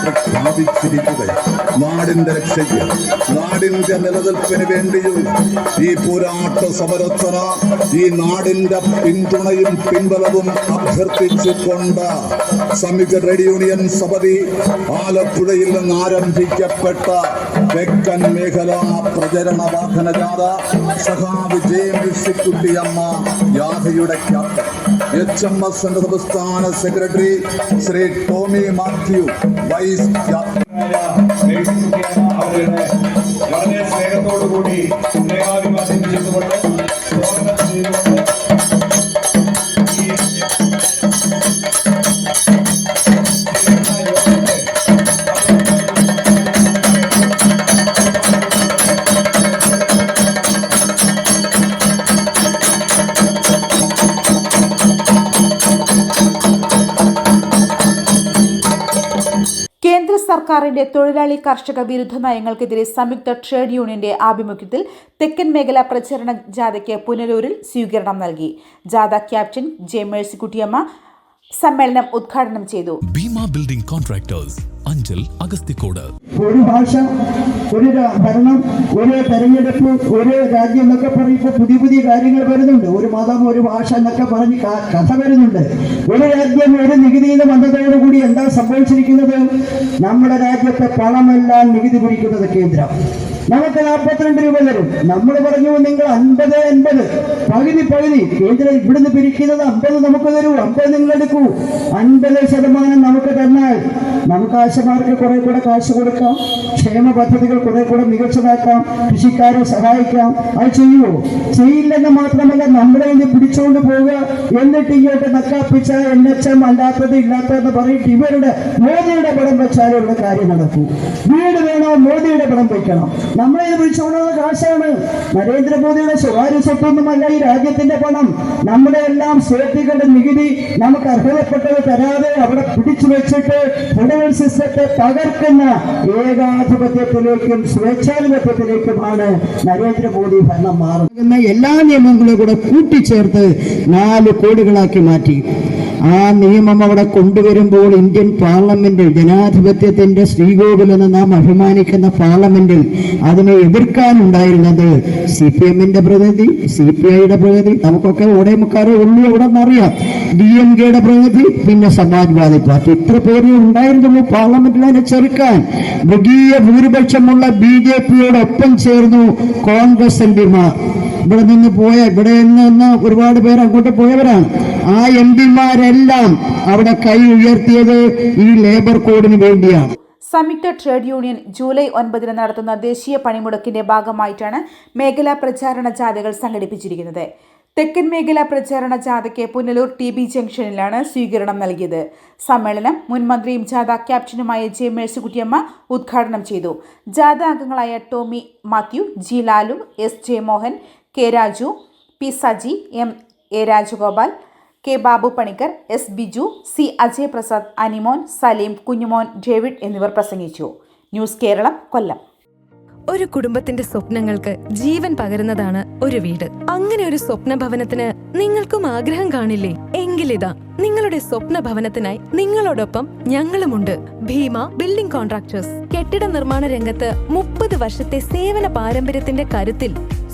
പ്രഖ്യാപിച്ചിരിക്കുകയാണ് നാടിന്റെ രക്ഷയ്ക്ക് നാടിന്റെ നിലനിൽപ്പിന് വേണ്ടിയും ഈ പോരാട്ട സമരത്തിന് ഈ നാടിന്റെ പിന്തുണയും പിൻബലവും അഭ്യർത്ഥിച്ചുകൊണ്ട് സംയുക്ത ട്രേഡ് യൂണിയൻ സമിതി ആലപ്പുഴയിൽ നിന്ന് ആരംഭിക്കപ്പെട്ട തെക്കൻ മേഖല പ്രചരണ വാഹന ജാഥ സഹാബ് ജെ കുട്ടിയമ്മ യാഥയുടെ ക്യാപ്റ്റൻ. എച്ച് എം എസ് സംസ്ഥാന സെക്രട്ടറി ശ്രീ ടോമി മാത്യു വൈസ് അവരുടെ വളരെ സ്നേഹത്തോടു കൂടി സ്നേഹാഭിവാദ്യം ചെയ്തുകൊണ്ട് സർക്കാരിന്റെ തൊഴിലാളി കർഷക വിരുദ്ധ നയങ്ങൾക്കെതിരെ സംയുക്ത ട്രേഡ് യൂണിയന്റെ ആഭിമുഖ്യത്തിൽ തെക്കൻ മേഖല പ്രചരണ ജാഥയ്ക്ക് പുനലൂരിൽ സ്വീകരണം നൽകി. ജാഥ ക്യാപ്റ്റൻ ജെ മേഴ്സിക്കുട്ടിയമ്മ സമ്മേളനം ഉദ്ഘാടനം ചെയ്തു. ഭീമ ബിൽഡിംഗ് കോൺട്രാക്ടേഴ്സ് അഞ്ചൽ അഗസ്തിക്കോട് ഒരു ഭാഷ ഒരു ഭരണം ഒരു തെരഞ്ഞെടുപ്പ് ഒരു രാജ്യം എന്നൊക്കെ പറയുമ്പോൾ പുതിയ പുതിയ കാര്യങ്ങൾ വരുന്നുണ്ട്. ഒരു മതം ഒരു ഭാഷ എന്നൊക്കെ പറഞ്ഞ് കഥ വരുന്നുണ്ട്. ഒരു രാജ്യം ഒരു നികുതി എന്ന് വന്നതോടുകൂടി എന്താ സംഭവിച്ചിരിക്കുന്നത്? നമ്മുടെ രാജ്യത്തെ പണമെല്ലാം നികുതി പിടിക്കുന്നത് കേന്ദ്രം. നമുക്ക് നാൽപ്പത്തിരണ്ട് രൂപ തരും. നമ്മൾ പറഞ്ഞു നിങ്ങൾ അൻപത് അൻപത്. പകുതി പകുതി. കേന്ദ്രം ഇവിടുന്ന് പിരിക്കുന്നത്? അമ്പത് നമുക്ക് തരൂ. അമ്പത് നിങ്ങൾ എടുക്കൂ. അൻപത് ശതമാനം നമുക്ക് തന്നാൽ നമുക്ക് ആശമാർക്ക് കുറെ കൂടെ കാശ് കൊടുക്കാം. ക്ഷേമ പദ്ധതികൾ കുറെ കൂടെ മികച്ചതാക്കാം. കൃഷിക്കാരെ സഹായിക്കാം. അത് ചെയ്യുമോ ചെയ്യില്ലെന്ന് മാത്രമല്ല നമ്മളെ ഇനി പിടിച്ചുകൊണ്ട് പോവുക. എന്നിട്ട് ഇങ്ങോട്ട് നക്കാപ്പിച്ച എൻ എച്ച് എം അല്ലാത്തത് ഇല്ലാത്തതെന്ന് പറഞ്ഞിട്ട് ഇവരുടെ മോദിയുടെ പടം വെച്ചാലേ ഇവിടെ കാര്യം നടക്കൂ. വീട് വേണോ? മോദിയുടെ പടം വയ്ക്കണം നമ്മളെ പിടിച്ചുകൊണ്ടുള്ള കാശാണ് നരേന്ദ്രമോദിയുടെ സ്വകാര്യ സ്വത്തൊന്നുമല്ല ഈ രാജ്യത്തിന്റെ പണം. നമ്മുടെ എല്ലാം സേഫ്റ്റികളുടെ നികുതി നമുക്ക് അർഹതപ്പെട്ടത് തരാതെ അവിടെ പിടിച്ചു വെച്ചിട്ട് ഫെഡറൽ സിസ്റ്റത്തെ തകർക്കുന്ന ഏകാധിപത്യത്തിലേക്കും സ്വേച്ഛാധിപത്യത്തിലേക്കുമാണ് നരേന്ദ്രമോദി ഭരണം മാറുന്ന എല്ലാ നിയമങ്ങളും കൂടെ കൂട്ടിച്ചേർത്ത് നാല് കോടികളാക്കി മാറ്റി. ആ നിയമം അവിടെ കൊണ്ടുവരുമ്പോൾ ഇന്ത്യൻ പാർലമെന്റിൽ ജനാധിപത്യത്തിന്റെ ശ്രീകോവിലെന്ന് നാം അഭിമാനിക്കുന്ന പാർലമെന്റിൽ അതിനെ എതിർക്കാനുണ്ടായിരുന്നത് സി പി എമ്മിന്റെ പ്രതിനിധി സി പി ഐയുടെ പ്രതിനിധി നമുക്കൊക്കെ ഓടേമുക്കാരെ ഉള്ളു എവിടെ നിന്നറിയാം ഡി എം കെയുടെ പ്രതിനിധി പിന്നെ സമാജ്വാദി പാർട്ടി. ഇത്ര പേര് ഉണ്ടായിരുന്നുള്ളൂ പാർലമെന്റിൽ അതിനെ ചെറുക്കാൻ. മൃഗീയ ഭൂരിപക്ഷമുള്ള ബി ജെ പിയോടൊപ്പം ചേർന്നു കോൺഗ്രസ് എം പിമാർ. ഇവിടെ നിന്ന് പോയ ഇവിടെ നിന്ന് ഒരുപാട് പേർ അങ്ങോട്ട് പോയവരാണ്. ആ എം പിമാരെല്ലാം അവിടെ കൈ ഉയർത്തിയത് ഈ ലേബർ കോഡിന് വേണ്ടിയാണ്. സംയുക്ത ട്രേഡ് യൂണിയൻ ജൂലൈ ഒൻപതിന് നടത്തുന്ന ദേശീയ പണിമുടക്കിന്റെ ഭാഗമായിട്ടാണ് മേഖലാ പ്രചാരണ ജാഥകൾ സംഘടിപ്പിച്ചിരിക്കുന്നത്. തെക്കൻ മേഖലാ പ്രചാരണ ജാഥയ്ക്ക് പുനലൂർ ടി ബി ജംഗ്ഷനിലാണ് സ്വീകരണം നൽകിയത്. സമ്മേളനം മുൻ മന്ത്രിയും ജാഥ ക്യാപ്റ്റനുമായ ജെ മേഴ്സിക്കുട്ടിയമ്മ ഉദ്ഘാടനം ചെയ്തു. ജാഥ അംഗങ്ങളായ Tommy Mathew G Lalu S J Mohan K Raju P Saji M A Rajagopal K Babu Panicker S Biju C Ajay Prasad Animon Saleem Kunjumon David എന്നിവർ പ്രസംഗിച്ചു. ന്യൂസ് കേരളം കൊല്ലം. ഒരു കുടുംബത്തിന്റെ സ്വപ്നങ്ങൾക്ക് ജീവൻ പകരുന്നതാണ് ഒരു വീട്. അങ്ങനെ ഒരു സ്വപ്ന ഭവനത്തിന് നിങ്ങൾക്കും ആഗ്രഹം കാണില്ലേ? എങ്കിലിതാ നിങ്ങളുടെ സ്വപ്ന ഭവനത്തിനായി നിങ്ങളോടൊപ്പം ഞങ്ങളുമുണ്ട്. Bhima building contractors. കെട്ടിട നിർമ്മാണ രംഗത്ത് മുപ്പത് വർഷത്തെ സേവന പാരമ്പര്യത്തിന്റെ കരുത്തിൽ